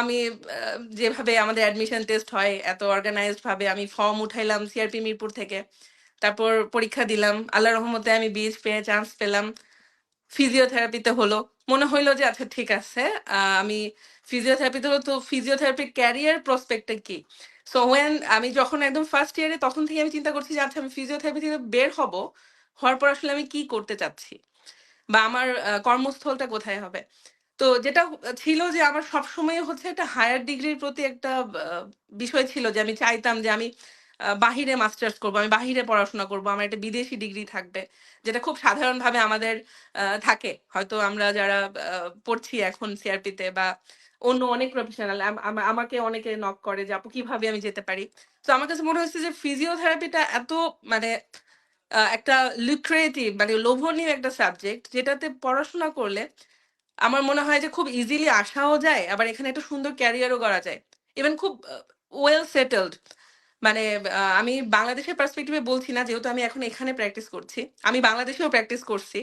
আমি যেভাবে আমাদের অ্যাডমিশন টেস্ট হয়, এত অর্গানাইজড ভাবে আমি ফর্ম উঠাইলাম সিআরপি মিরপুর থেকে। তারপর পরীক্ষা দিলাম। আল্লাহ রহমতে আমি বিএস পেয়ে চান্স পেলাম। ফিজিওথেরাপিতে হলো। মনে হইল যে আচ্ছা ঠিক আছে। আমি ফিজিওথেরাপিতে হলো, তো ফিজিওথেরাপির ক্যারিয়ার প্রসপেক্ট কি? সো ওয়েন আমি যখন একদম ফার্স্ট ইয়ারে তখন থেকে আমি চিন্তা করছি যে আচ্ছা আমি ফিজিওথেরাপি থেকে বের হব। হওয়ার পর আসলে আমি কি করতে চাচ্ছি? বা আমার কর্মস্থলটা কোথায় হবে? তো যেটা ছিল যে আমার সবসময় হচ্ছে একটা হায়ার ডিগ্রির প্রতি একটা বিষয় ছিল যে আমি চাইতাম যে আমি বাহিরে মাস্টার্স করব। আমি বাহিরে পড়াশোনা করব। আমার একটা বিদেশি ডিগ্রি থাকবে। যেটা খুব সাধারণভাবে আমাদের থাকে। হয়তো আমরা যারা পড়ছি এখন সিআরপিতে বা অন্য অনেক প্রফেশনাল আমা আমাকে অনেকে নক করে যে, আপু, কীভাবে আমি যেতে পারি? তো আমার কাছে মনে হয়েছে যে ফিজিওথেরাপিটা এত মানে একটা লুক্রেটিভ মানে লোভনীয় একটা সাবজেক্ট যেটাতে পড়াশোনা করলে আমার মনে হয় যে খুব ইজিলি আসাও যায়। আবার এখানে একটা সুন্দর ক্যারিয়ারও করা যায়। ইভেন খুব ওয়েল সেটেলড মানে আমি বাংলাদেশের পার্সপেক্টিভে বলছি না, যেহেতু আমি এখন এখানে প্র্যাকটিস করছি। আমি বাংলাদেশেও প্র্যাকটিস করছি।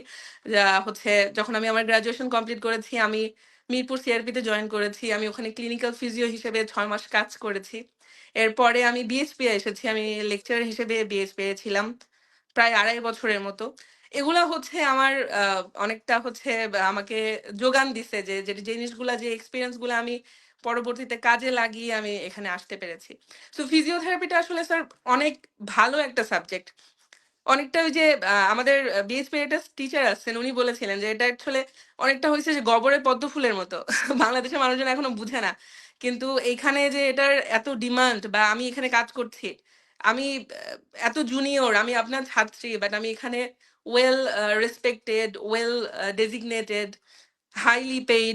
যা হচ্ছে, যখন আমি আমার গ্র্যাজুয়েশন কমপ্লিট করেছি, আমি মিরপুর সিআরপিতে জয়েন করেছি। আমি ওখানে ক্লিনিক্যাল ফিজিও হিসেবে ছয় মাস কাজ করেছি। এরপরে আমি বিএসপি এসেছি। আমি লেকচার হিসেবে বিএসপি ছিলাম। প্রায় ২.৫ বছরের মতো। এগুলা হচ্ছে আমার অনেকটা হচ্ছে আমাকে যোগান দিছে যে, যে জিনিসগুলা যে এক্সপিরিয়েন্সগুলো আমি পরবর্তীতে কাজে লাগিয়ে আমি এখানে আসতে পেরেছি। তো ফিজিওথেরাপিটা আসলে স্যার অনেক ভালো একটা সাবজেক্ট। অনেকটা ওই যে আমাদের এর একটা টিচার আছেন। উনি বলেছিলেন যে এটা অ্যাকচুয়ালি অনেকটা হয়েছে যে গবরের পদ্ম ফুলের মতো। বাংলাদেশের মানুষজন এখনও বুঝে না। কিন্তু এইখানে যে এটার এত ডিমান্ড বা আমি এখানে কাজ করছি। আমি এত জুনিয়র আমি আপনার ছাত্রী বাট আমি এখানে well respected, well designated, highly paid